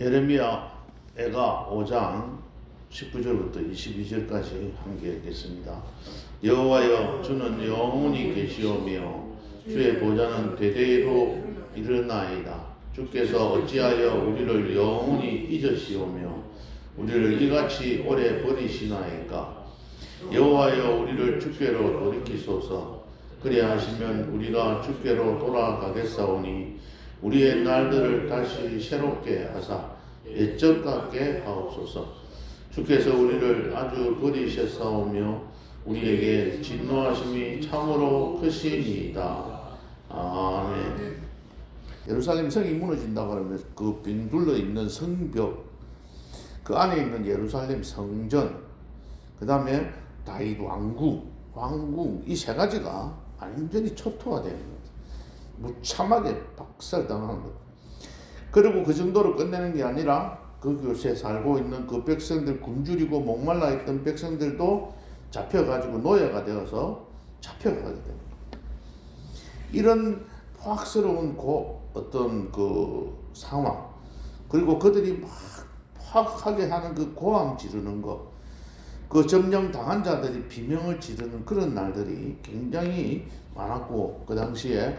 예레미야 애가 5장 19절부터 22절까지 함께 읽겠습니다. 여호와여 주는 영원히 계시오며 주의 보좌는 대대로 일어나이다. 주께서 어찌하여 우리를 영원히 잊으시오며 우리를 이같이 오래 버리시나이까 여호와여 우리를 주께로 돌이키소서 그리하시면 우리가 주께로 돌아가겠사오니 우리의 날들을 다시 새롭게 하사 옛적 같게 하옵소서. 주께서 우리를 아주 버리셨사오며 우리에게 진노하심이 참으로 크시니이다. 아멘. 예루살렘 성이 무너진다 그러면 그 빙둘러 있는 성벽 그 안에 있는 예루살렘 성전 그 다음에 다윗 왕궁 왕궁 이 세 가지가 완전히 초토화되는 거죠 무참하게 박살 당하는 거죠 그리고 그 정도로 끝내는 게 아니라 그 곳에 살고 있는 그 백성들 굶주리고 목말라 있던 백성들도 잡혀가지고 노예가 되어서 잡혀가게 됩니다. 이런 포악스러운 고 어떤 그 상황 그리고 그들이 막 포악하게 하는 그 고함 지르는 거, 그 점령 당한 자들이 비명을 지르는 그런 날들이 굉장히 많았고 그 당시에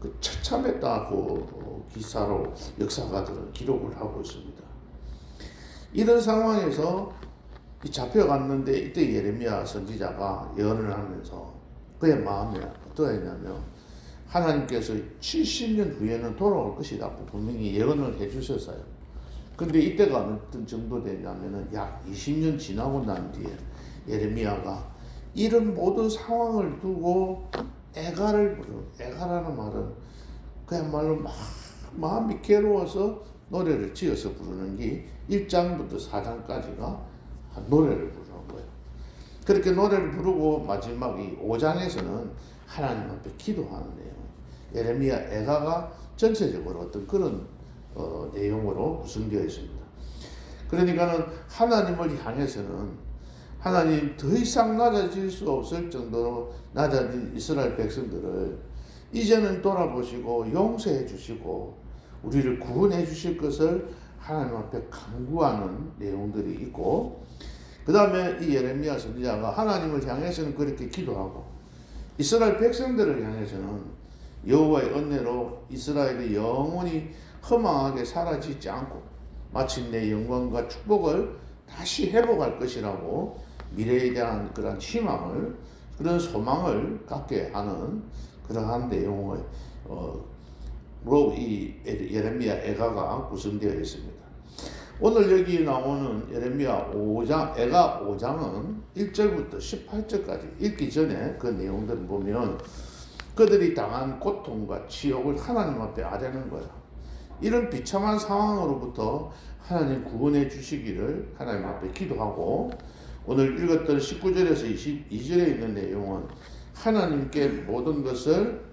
그 처참했다고 기사로 역사가들은 기록을 하고 있습니다. 이런 상황에서 이 잡혀갔는데 이때 예레미야 선지자가 예언을 하면서 그의 마음에 어떠했냐면 하나님께서 70년 후에는 돌아올 것이다 분명히 예언을 해주셨어요. 근데 이때가 어떤 정도 되냐면은 약 20년 지나고 난 뒤에 예레미야가 이런 모든 상황을 두고 애가를 부르 애가라는 말은 그야말로 막 마음이 괴로워서 노래를 지어서 부르는 게 1장부터 4장까지가 노래를 부르는 거예요. 그렇게 노래를 부르고 마지막 이 5장에서는 하나님 앞에 기도하는 내용. 예레미야 애가가 전체적으로 어떤 그런 어, 내용으로 구성되어 있습니다. 그러니까는 하나님을 향해서는 하나님 더 이상 낮아질 수 없을 정도로 낮아진 이스라엘 백성들을 이제는 돌아보시고 용서해 주시고 우리를 구원해 주실 것을 하나님 앞에 간구하는 내용들이 있고 그 다음에 이 예레미야 선지자가 하나님을 향해서는 그렇게 기도하고 이스라엘 백성들을 향해서는 여호와의 은혜로 이스라엘이 영원히 허망하게 사라지지 않고 마침내 영광과 축복을 다시 회복할 것이라고 미래에 대한 그런 희망을 그런 소망을 갖게 하는 그러한 내용을 어, 이 예레미야 애가가 구성되어 있습니다. 오늘 여기 나오는 예레미야 5장 애가 5장은 1절부터 18절까지 읽기 전에 그 내용들을 보면 그들이 당한 고통과 치욕을 하나님 앞에 아뢰는 거야. 이런 비참한 상황으로부터 하나님 구원해 주시기를 하나님 앞에 기도하고 오늘 읽었던 19절에서 22절에 있는 내용은 하나님께 모든 것을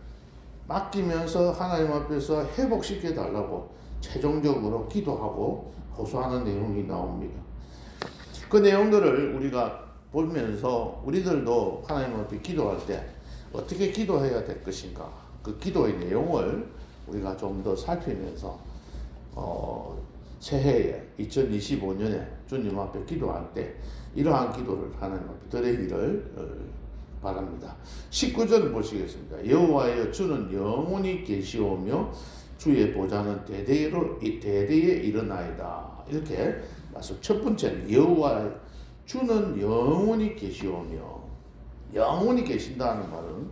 맡기면서 하나님 앞에서 회복시켜 달라고 최종적으로 기도하고 호소하는 내용이 나옵니다. 그 내용들을 우리가 보면서 우리들도 하나님 앞에 기도할 때 어떻게 기도해야 될 것인가 그 기도의 내용을 우리가 좀 더 살피면서 어, 새해에 2025년에 주님 앞에 기도할 때 이러한 기도를 하나님 앞에 드리기를 어, 바랍니다. 19절 보시겠습니다. 여호와여 주는 영원히 계시오며 주의 보좌는 대대로 대대에 일어나이다. 이렇게 말씀 첫 번째는 여호와 주는 영원히 계시오며 영원히 계신다는 말은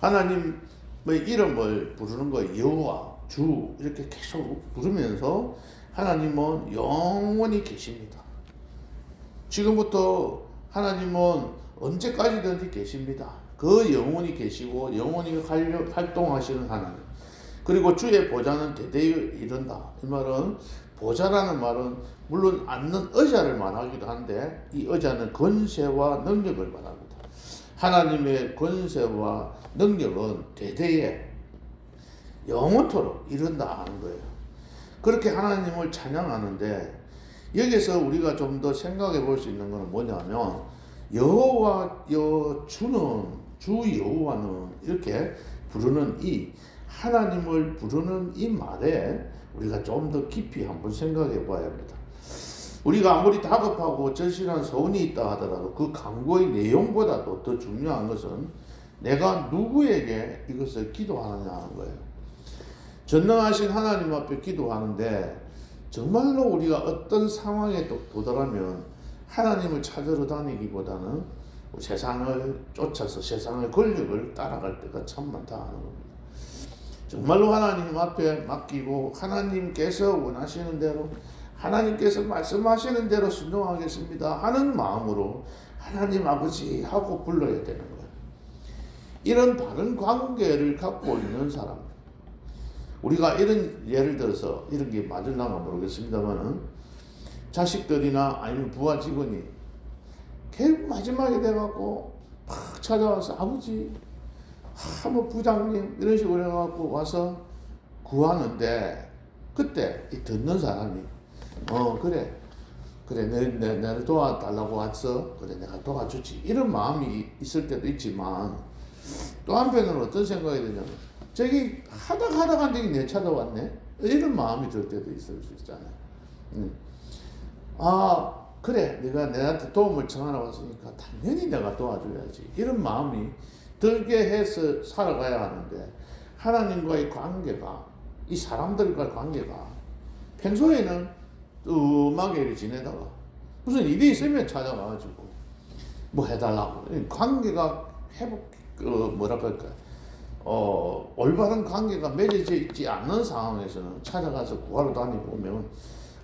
하나님의 이름을 부르는 거 여호와 주 이렇게 계속 부르면서 하나님은 영원히 계십니다. 지금부터 하나님은 언제까지든지 계십니다. 그 영원히 계시고 영원히 활동하시는 하나님. 그리고 주의 보좌는 대대에 이른다. 이 말은 보좌라는 말은 물론 앉는 의자를 말하기도 한데 이 의자는 권세와 능력을 말합니다. 하나님의 권세와 능력은 대대에 영원토록 이른다 하는 거예요. 그렇게 하나님을 찬양하는데 여기서 우리가 좀 더 생각해 볼 수 있는 것은 뭐냐면 여호와 여 주는 주 여호와는 이렇게 부르는 이 하나님을 부르는 이 말에 우리가 좀 더 깊이 한번 생각해 봐야 합니다. 우리가 아무리 다급하고 절실한 소원이 있다 하더라도 그 강구의 내용보다도 더 중요한 것은 내가 누구에게 이것을 기도하느냐 하는 거예요. 전능하신 하나님 앞에 기도하는데 정말로 우리가 어떤 상황에 또 도달하면 하나님을 찾으러 다니기보다는 세상을 쫓아서 세상의 권력을 따라갈 때가 참 많다 하는 겁니다. 정말로 하나님 앞에 맡기고 하나님께서 원하시는 대로 하나님께서 말씀하시는 대로 순종하겠습니다 하는 마음으로 하나님 아버지 하고 불러야 되는 거예요. 이런 바른 관계를 갖고 있는 사람 우리가 이런 예를 들어서 이런 게 맞을랑가 모르겠습니다만은 자식들이나 아니면 부하 직원이 결국 마지막에 돼갖고 막 찾아와서 아버지 아 뭐 부장님 이런 식으로 해갖고 와서 구하는데 그때 이 듣는 사람이 어 그래 그래 내, 내, 나를 도와달라고 왔어 그래 내가 도와주지. 이런 마음이 있을 때도 있지만 또 한편으로 어떤 생각이 드냐면 저기 하다가 하다가 되게 내 찾아왔네. 이런 마음이 들 때도 있을 수 있잖아요. 음. 아 그래. 내가 내한테 도움을 청하러 왔으니까 당연히 내가 도와줘야지. 이런 마음이 들게 해서 살아가야 하는데 하나님과의 관계가 이 사람들과의 관계가 평소에는 음하게 지내다가 무슨 일이 있으면 찾아가가지고 뭐 해달라고. 관계가 회복 그 뭐랄까 할까 어 올바른 관계가 맺어져 있지 않는 상황에서는 찾아가서 구하러 다니고 오면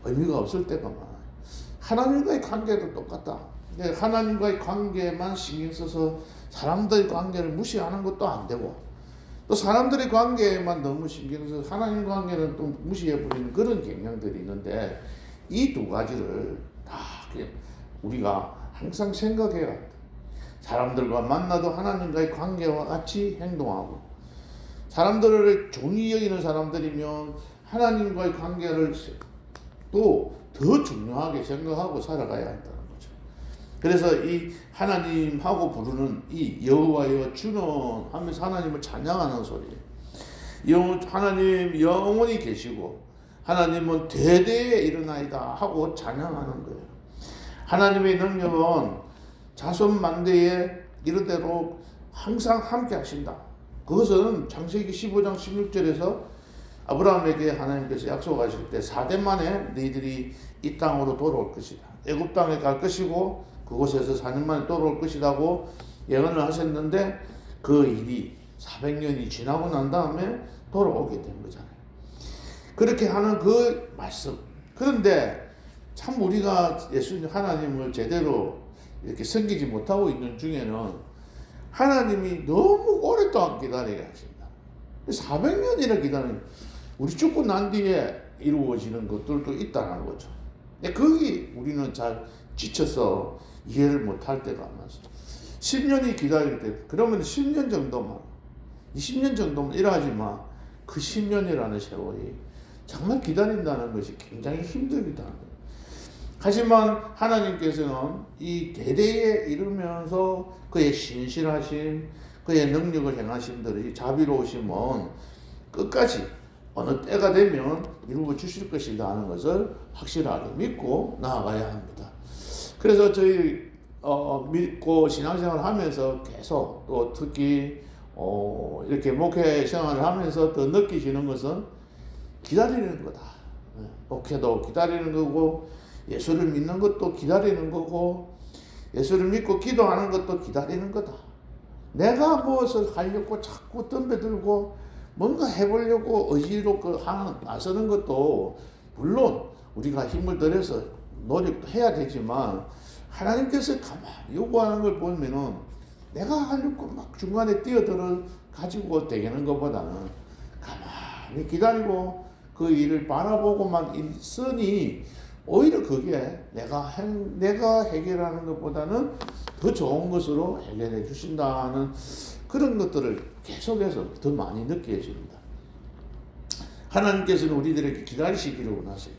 의미가 없을 때가 많아요. 하나님과의 관계도 똑같다. 근데 하나님과의 관계만 신경 써서 사람들의 관계를 무시하는 것도 안 되고 또 사람들의 관계에만 너무 신경 써서 하나님 관계는 또 무시해 버리는 그런 경향들이 있는데 이 두 가지를 다 우리가 항상 생각해야 합니다. 사람들과 만나도 하나님과의 관계와 같이 행동하고 사람들을 종이 여기는 사람들이면 하나님과의 관계를 또 더 중요하게 생각하고 살아가야 한다는 거죠. 그래서 이 하나님하고 부르는 이 여호와여 주는 하면서 하나님을 찬양하는 소리예요. 영 하나님 영원히 계시고 하나님은 대대에 일어나이다 하고 찬양하는 거예요. 하나님의 능력은 자손 만대에 이르대로 항상 함께 하신다. 그것은 창세기 15장 16절에서 아브라함에게 하나님께서 약속하실 때 4대 만에 너희들이 이 땅으로 돌아올 것이다. 애굽 땅에 갈 것이고 그곳에서 4년 만에 돌아올 것이라고 예언을 하셨는데 그 일이 400년이 지나고 난 다음에 돌아오게 된 거잖아요. 그렇게 하는 그 말씀. 그런데 참 우리가 예수님 하나님을 제대로 이렇게 섬기지 못하고 있는 중에는 하나님이 너무 오 랫동안 기다리게 하신다. 400년이나 기다리는 우리 죽고 난 뒤에 이루어지는 것들도 있다는 거죠. 근데 거기 우리는 잘 지쳐서 이해를 못할 때가 많아서 10년이 기다릴 때 그러면 10년 정도만 20년 정도만 일하지만 그 10년이라는 세월이 정말 기다린다는 것이 굉장히 거예요. 하지만 하나님께서는 이 대대에 이르면서 그의 신실하심, 그의 능력을 행하심들이 자비로우심은 끝까지 어느 때가 되면 이루어 주실 것이다 하는 것을 확실하게 믿고 나아가야 합니다. 그래서 저희 어, 믿고 신앙생활을 하면서 계속 또 특히 어, 이렇게 목회 생활을 하면서 더 느끼시는 것은 기다리는 거다. 네, 목회도 기다리는 거고 예수를 믿는 것도 기다리는 거고 예수를 믿고 기도하는 것도 기다리는 거다. 내가 무엇을 하려고 자꾸 덤벼들고 뭔가 해보려고 의지로 그 나서는 것도 물론 우리가 힘을 들여서 노력도 해야 되지만 하나님께서 가만히 요구하는 걸 보면은 내가 하려고 막 중간에 뛰어들어 가지고 되는 것보다는 가만히 기다리고 그 일을 바라보고만 있으니 오히려 그게 내가 해, 내가 해결하는 것보다는 더 좋은 것으로 해결해 주신다는 그런 것들을 계속해서 더 많이 느껴집니다. 하나님께서는 우리들에게 기다리시기를 원하세요.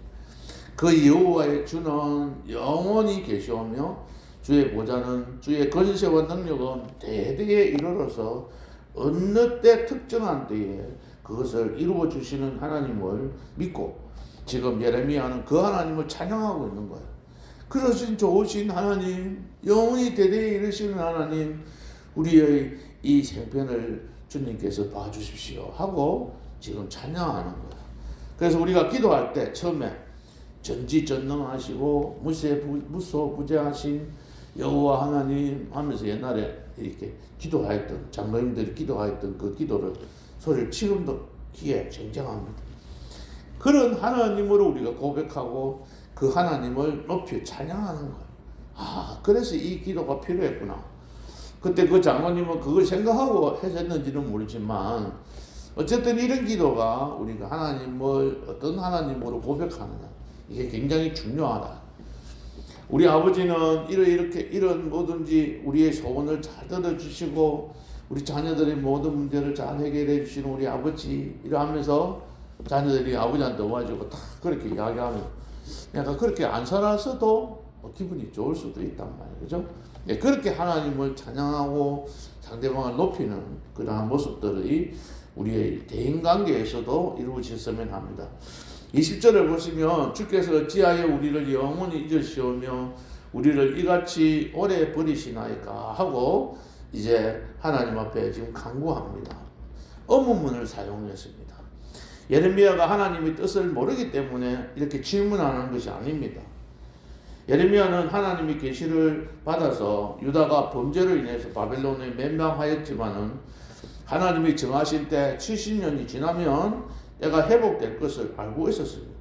그 여호와의 주는 영원히 계시오며 주의 보좌는 주의 권세와 능력은 대대에 이르러서 어느 때 특정한 때에 그것을 이루어 주시는 하나님을 믿고 지금 예레미야는 그 하나님을 찬양하고 있는 거예요. 그러신 좋으신 하나님, 영원히 대대에 이르시는 하나님, 우리의 이 생편을 주님께서 봐주십시오 하고 지금 찬양하는 거예요. 그래서 우리가 기도할 때 처음에 전지전능하시고 무세 무소 부재하신 여호와 하나님 하면서 옛날에 이렇게 기도하였던 장로님들이 기도하였던 그 기도를 소리를 지금도 귀에 쟁쟁합니다. 그런 하나님으로 우리가 고백하고 그 하나님을 높이 찬양하는 거예요. 아, 그래서 이 기도가 필요했구나. 그때 그 장로님은 그걸 생각하고 하셨는지는 모르지만 어쨌든 이런 기도가 우리가 하나님을 어떤 하나님으로 고백하느냐 이게 굉장히 중요하다. 우리 아버지는 이렇게 이런 뭐든지 우리의 소원을 잘 들어주시고 우리 자녀들의 모든 문제를 잘 해결해 주시는 우리 아버지 이러하면서 자녀들이 아버지한테 와가지고 다 그렇게 이야기하면 약간 그렇게 안 살았어도 뭐 기분이 좋을 수도 있단 말이에요. 그죠? 예, 그렇게 하나님을 찬양하고 상대방을 높이는 그러한 모습들이 우리의 대인 관계에서도 이루어졌으면 합니다. 20절을 보시면 주께서 어찌하여 우리를 영원히 잊으시오며 우리를 이같이 오래 버리시나이까 하고 이제 하나님 앞에 지금 간구합니다. 어문문을 사용했습니다. 예레미야가 하나님의 뜻을 모르기 때문에 이렇게 질문하는 것이 아닙니다. 예레미야는 하나님의 계시를 받아서 유다가 범죄로 인해서 바벨론에 멸망하였지만은 하나님이 정하신 때 70년이 지나면 때가 회복될 것을 알고 있었습니다.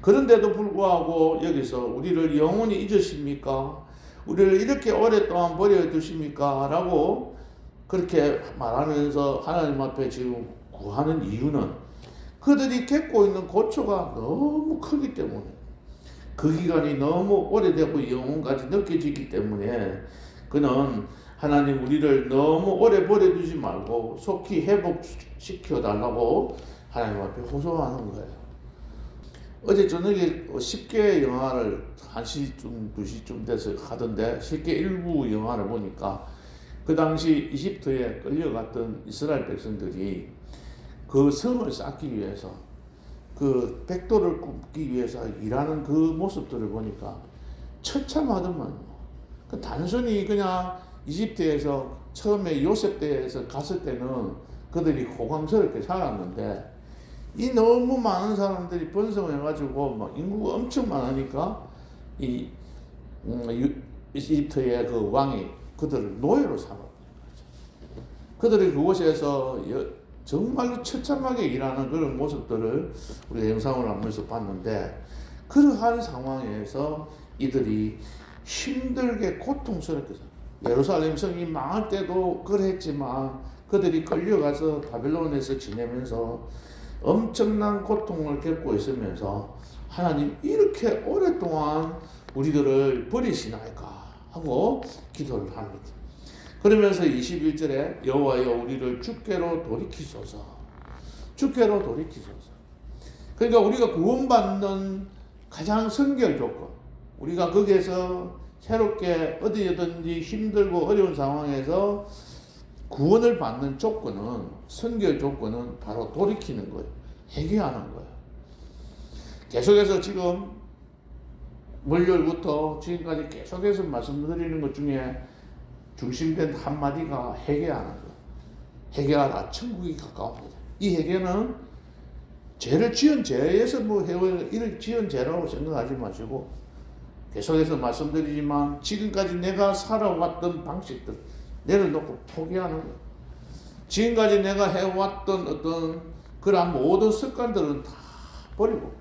그런데도 불구하고 여기서 우리를 영원히 잊으십니까? 우리를 이렇게 오랫동안 버려 두십니까? 라고 그렇게 말하면서 하나님 앞에 지금 구하는 이유는 그들이 겪고 있는 고초가 너무 크기 때문에 그 기간이 너무 오래되고 영혼까지 느껴지기 때문에 그는 하나님 우리를 너무 오래 버려두지 말고 속히 회복시켜 달라고 하나님 앞에 호소하는 거예요. 어제 저녁에 10개 영화를 1시쯤 2시쯤 돼서 하던데 10개 일부 영화를 보니까 그 당시 이집트에 끌려갔던 이스라엘 백성들이 그 성을 쌓기 위해서 그 백도를 굽기 위해서 일하는 그 모습들을 보니까 처참하더만 그 단순히 그냥 이집트에서 처음에 요셉 때에서 갔을 때는 그들이 호강스럽게 살았는데 이 너무 많은 사람들이 번성해가지고 막 인구가 엄청 많으니까 이 음, 이집트의 그 왕이 그들을 노예로 거죠. 그들이 그곳에서 정말로 처참하게 일하는 그런 모습들을 우리가 영상을 하면서 봤는데 그러한 상황에서 이들이 힘들게 고통스럽게 예루살렘 성이 망할 때도 그랬지만 그들이 끌려가서 바벨론에서 지내면서 엄청난 고통을 겪고 있으면서 하나님 이렇게 오랫동안 우리들을 버리시나이까 하고 기도를 합니다. 그러면서 21절에 여호와여 우리를 주께로 돌이키소서. 주께로 돌이키소서. 그러니까 우리가 구원받는 가장 선결 조건. 우리가 거기에서 새롭게 어디든지 힘들고 어려운 상황에서 구원을 받는 조건은 선결 조건은 바로 돌이키는 거예요. 회개하는 거예요. 계속해서 지금 월요일부터 지금까지 계속해서 말씀드리는 것 중에 중심된 한마디가 회개하는 거. 회개하라. 천국이 가까웁니다. 이 회개는 죄를 지은 죄에서 뭐 이를 지은 죄라고 생각하지 마시고 계속해서 말씀드리지만 지금까지 내가 살아왔던 방식들 내려놓고 포기하는 거. 지금까지 내가 해왔던 어떤 그런 모든 습관들은 다 버리고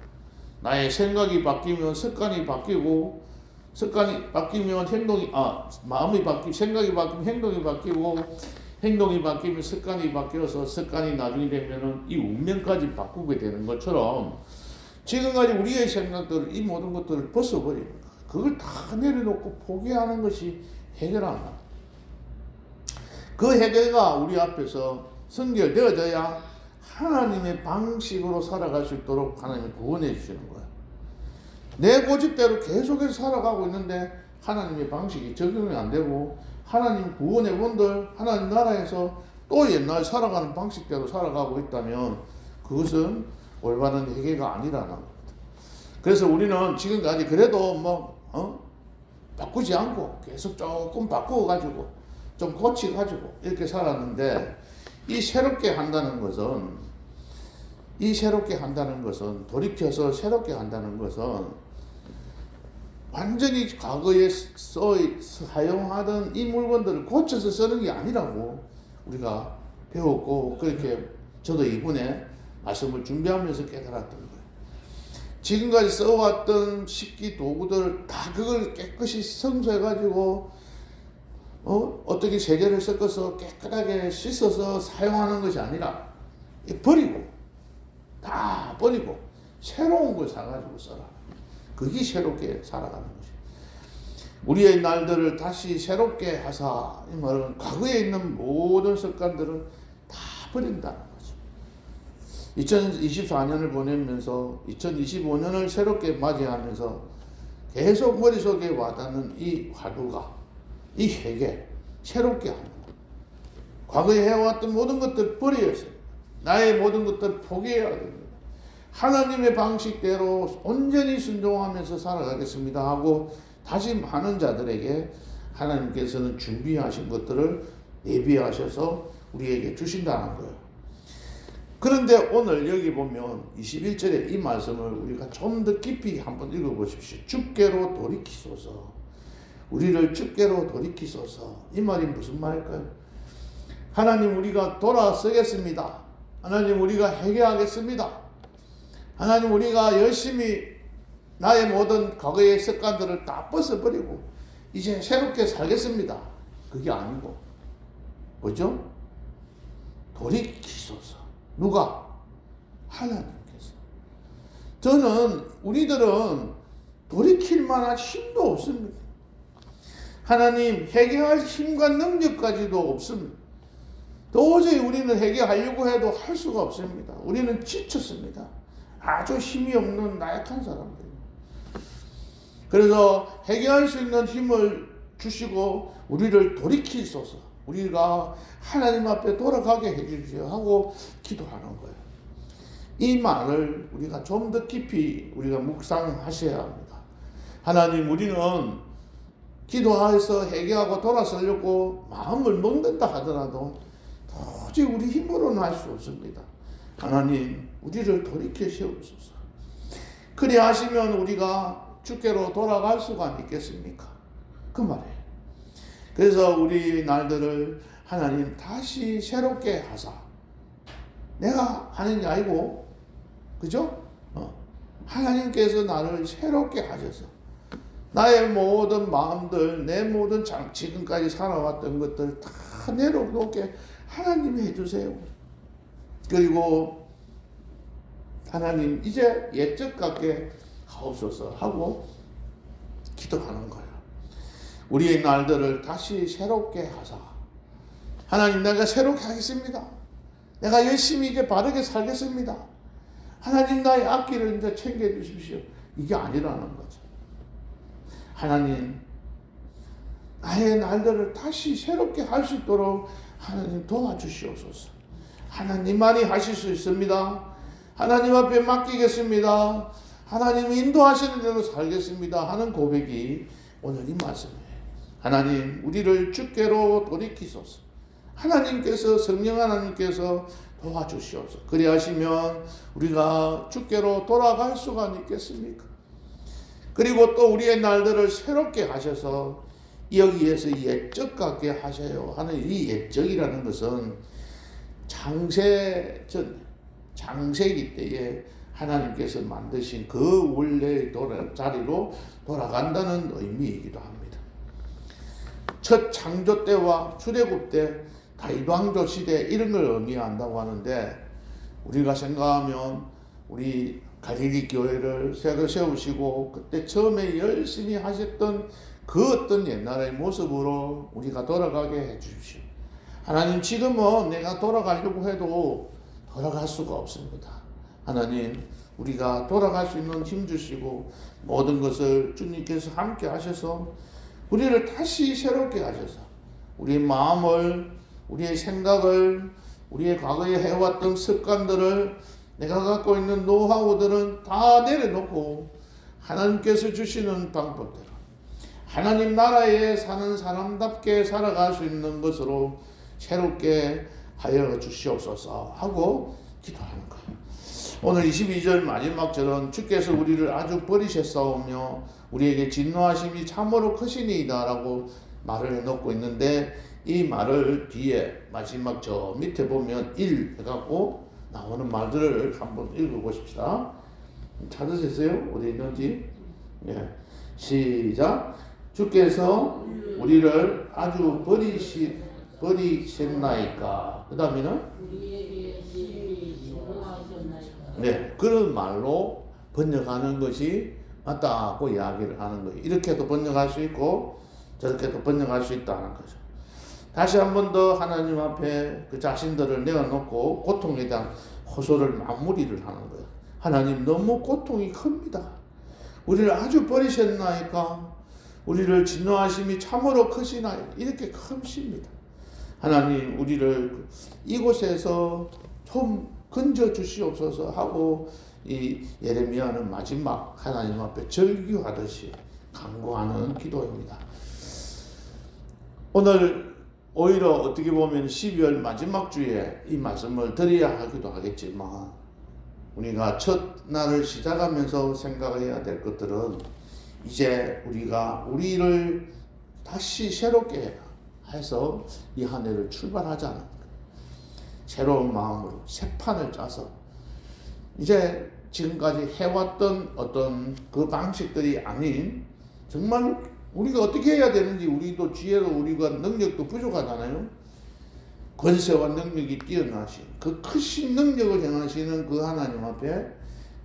나의 생각이 바뀌면 습관이 바뀌고 습관이 바뀌면 행동이 아 마음이 바뀌 생각이 바뀌면 행동이 바뀌고 행동이 바뀌면 습관이 바뀌어서 습관이 나중에 되면은 이 운명까지 바꾸게 되는 것처럼 지금까지 우리의 생각들을 이 모든 것들을 벗어버리는 거 그걸 다 내려놓고 포기하는 것이 해결한다. 그 해결가 우리 앞에서 선결되어져야 하나님의 방식으로 살아갈 수 있도록 하나님이 구원해 주시는 거예요. 내 고집대로 계속해서 살아가고 있는데 하나님의 방식이 적용이 안 되고 하나님 구원의 원들 하나님 나라에서 또 옛날 살아가는 방식대로 살아가고 있다면 그것은 올바른 회개가 아니라는 겁니다. 그래서 우리는 지금까지 그래도 뭐 어? 바꾸지 않고 계속 조금 바꾸어 가지고 좀 고치 가지고 이렇게 살았는데 이 새롭게 한다는 것은 이 새롭게 한다는 것은 돌이켜서 새롭게 한다는 것은 완전히 과거에 써 사용하던 이 물건들을 고쳐서 쓰는 게 아니라고 우리가 배웠고 그렇게 저도 이번에 말씀을 준비하면서 깨달았던 거예요. 지금까지 써왔던 식기 도구들 다 그걸 깨끗이 성소해가지고 어? 어떻게 세제를 섞어서 깨끗하게 씻어서 사용하는 것이 아니라 버리고 다 버리고 새로운 걸 사가지고 써라. 그게 새롭게 살아가는 것이. 우리의 날들을 다시 새롭게 하사 이 말은 과거에 있는 모든 습관들을 다 버린다는 거죠. 2024년을 보내면서 2025년을 새롭게 맞이하면서 계속 머릿속에 와닿는 이 화두가 이 회개 새롭게 하는 것. 과거에 해왔던 모든 것들 버려야 됩니다. 나의 모든 것들 포기해야 됩니다. 하나님의 방식대로 온전히 순종하면서 살아가겠습니다 하고 다짐하는 자들에게 하나님께서는 준비하신 것들을 예비하셔서 우리에게 주신다는 거예요. 그런데 오늘 여기 보면 21절에 이 말씀을 우리가 좀 더 깊이 한번 읽어보십시오. 주께로 돌이키소서. 우리를 주께로 돌이키소서. 이 말이 무슨 말일까요? 하나님 우리가 돌아서겠습니다. 하나님 우리가 회개하겠습니다. 하나님 우리가 열심히 나의 모든 과거의 습관들을 다 벗어버리고 이제 새롭게 살겠습니다. 그게 아니고 뭐죠? 돌이키소서. 누가? 하나님께서. 저는 우리들은 돌이킬 만한 힘도 없습니다. 하나님 회개할 힘과 능력까지도 없습니다. 도저히 우리는 회개하려고 해도 할 수가 없습니다. 우리는 지쳤습니다. 아주 힘이 없는 나약한 사람들. 그래서 해결할 수 있는 힘을 주시고 우리를 돌이키소서. 우리가 하나님 앞에 돌아가게 해주시오 하고 기도하는 거예요. 이 말을 우리가 좀 더 깊이 우리가 묵상하셔야 합니다. 하나님 우리는 기도해서 회개하고 돌아서려고 마음을 먹는다 하더라도 도저히 우리 힘으로는 할 수 없습니다. 하나님 우리를 돌이켜 세우소서. 그리 하시면 우리가 주께로 돌아갈 수가 있겠습니까? 그 말이에요. 그래서 우리 날들을 하나님 다시 새롭게 하사. 내가 하는 게 아니고, 그죠? 어. 하나님께서 나를 새롭게 하셔서 나의 모든 마음들, 내 모든 장, 지금까지 살아왔던 것들 다 내려놓게 하나님이 해주세요. 그리고 하나님 이제 옛적 같게 하옵소서 하고 기도하는 거예요. 우리의 날들을 다시 새롭게 하사. 하나님 내가 새롭게 하겠습니다. 내가 열심히 이제 바르게 살겠습니다. 하나님 나의 앞길을 이제 챙겨 주십시오. 이게 아니라는 거죠. 하나님 나의 날들을 다시 새롭게 할 수 있도록 하나님 도와주시옵소서. 하나님만이 하실 수 있습니다. 하나님 앞에 맡기겠습니다. 하나님 인도하시는 대로 살겠습니다. 하는 고백이 오늘 이 말씀이에요. 하나님, 우리를 주께로 돌이키소서. 하나님께서, 성령 하나님께서 도와주시옵소서. 그리하시면 우리가 주께로 돌아갈 수가 있겠습니까? 그리고 또 우리의 날들을 새롭게 하셔서 여기에서 옛적 같게 하셔요 하는 이 옛적이라는 것은 장세 전 장세기 때에 하나님께서 만드신 그 원래 돌아, 자리로 돌아간다는 의미이기도 합니다. 첫 창조 때와 출애굽 때 다이왕조 시대 이런 걸 의미한다고 하는데 우리가 생각하면 우리 갈릴리 교회를 새로 세우시고 그때 처음에 열심히 하셨던 그 어떤 옛날의 모습으로 우리가 돌아가게 해 주십시오. 하나님 지금은 내가 돌아가려고 해도 돌아갈 수가 없습니다. 하나님 우리가 돌아갈 수 있는 힘 주시고 모든 것을 주님께서 함께 하셔서 우리를 다시 새롭게 하셔서 우리의 마음을 우리의 생각을 우리의 과거에 해왔던 습관들을 내가 갖고 있는 노하우들은 다 내려놓고 하나님께서 주시는 방법대로 하나님 나라에 사는 사람답게 살아갈 수 있는 것으로 새롭게 하여 주시옵소서 하고 기도하는 거예요. 오늘 22절 마지막 절은 주께서 우리를 아주 버리셨사오며 우리에게 진노하심이 참으로 크시니이다라고 말을 해놓고 있는데 이 말을 뒤에 마지막 저 밑에 보면 1 해갖고 나오는 말들을 한번 읽어보십시다. 찾으셨어요? 어디 있는지? 예. 시작. 주께서 우리를 아주 버리시, 버리셨나이까. 그 다음에는 네, 그런 말로 번역하는 것이 맞다고 이야기를 하는 거예요. 이렇게도 번역할 수 있고 저렇게도 번역할 수 있다는 거죠. 다시 한 번 더 하나님 앞에 그 자신들을 내어놓고 고통에 대한 호소를 마무리를 하는 거예요. 하나님 너무 고통이 큽니다. 우리를 아주 버리셨나이까? 우리를 진노하심이 참으로 크시나 이렇게 크십니다. 하나님 우리를 이곳에서 좀 건져 주시옵소서 하고 이 예레미야는 마지막 하나님 앞에 절규하듯이 간구하는 기도입니다. 오늘 오히려 어떻게 보면 12월 마지막 주에 이 말씀을 드려야 하기도 하겠지만 우리가 첫 날을 시작하면서 생각해야 될 것들은 이제 우리가 우리를 다시 새롭게 해서 이 한 해를 출발하자는 거예요. 새로운 마음으로 새 판을 짜서 이제 지금까지 해왔던 어떤 그 방식들이 아닌 정말 우리가 어떻게 해야 되는지 우리도 지혜로 우리가 능력도 부족하잖아요. 권세와 능력이 뛰어나신 그 크신 능력을 행하시는 그 하나님 앞에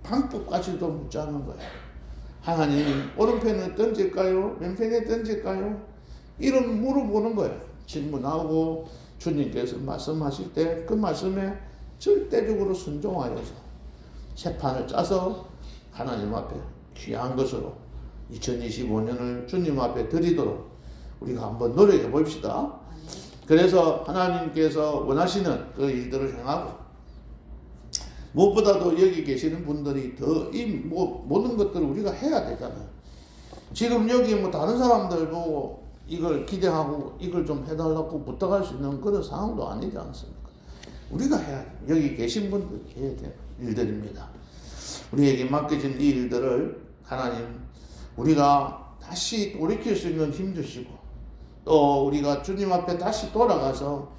방법까지도 묻자는 거예요. 하나님 오른편에 던질까요? 왼편에 던질까요? 이런 물어보는 거예요. 질문하고 주님께서 말씀하실 때 그 말씀에 절대적으로 순종하여서 새 판을 짜서 하나님 앞에 귀한 것으로 2025년을 주님 앞에 드리도록 우리가 한번 노력해 봅시다. 그래서 하나님께서 원하시는 그 일들을 행하고 무엇보다도 여기 계시는 분들이 더이 모든 것들을 우리가 해야 되잖아요. 지금 여기 뭐 다른 사람들 보고 이걸 기대하고 이걸 좀 해달라고 부탁할 수 있는 그런 상황도 아니지 않습니까? 우리가 해야 돼. 여기 계신 분들이 해야 될 일들입니다. 우리에게 맡겨진 이 일들을 하나님 우리가 다시 돌이킬 수 있는 힘 주시고 또 우리가 주님 앞에 다시 돌아가서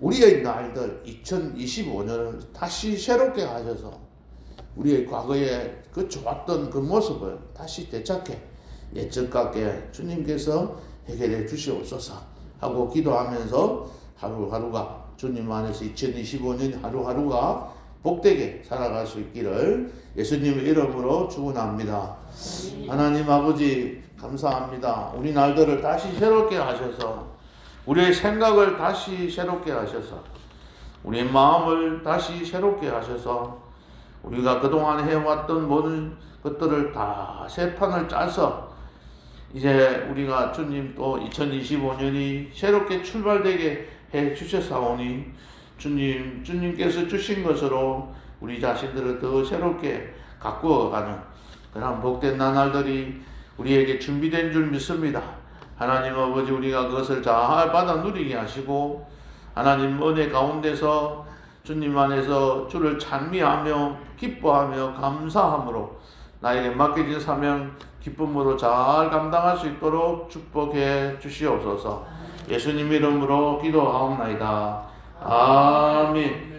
우리의 날들 2025년을 다시 새롭게 하셔서 우리의 과거에 그 좋았던 그 모습을 다시 되찾게 예적 같게 주님께서 해결해 주시옵소서 하고 기도하면서 하루하루가 주님 안에서 2025년 하루하루가 복되게 살아갈 수 있기를 예수님의 이름으로 축원합니다. 하나님 아버지 감사합니다. 우리 날들을 다시 새롭게 하셔서 우리의 생각을 다시 새롭게 하셔서 우리의 마음을 다시 새롭게 하셔서 우리가 그동안 해왔던 모든 것들을 다 새 판을 짜서 이제 우리가 주님 또 2025년이 새롭게 출발되게 해 주셨사오니 주님 주님께서 주신 것으로 우리 자신들을 더 새롭게 가꾸어 가는 그런 복된 나날들이 우리에게 준비된 줄 믿습니다. 하나님 아버지 우리가 그것을 잘 받아 누리게 하시고 하나님 은혜 가운데서 주님 안에서 주를 찬미하며 기뻐하며 감사함으로 나에게 맡겨진 사명 기쁨으로 잘 감당할 수 있도록 축복해 주시옵소서. 예수님 이름으로 기도하옵나이다. 아멘.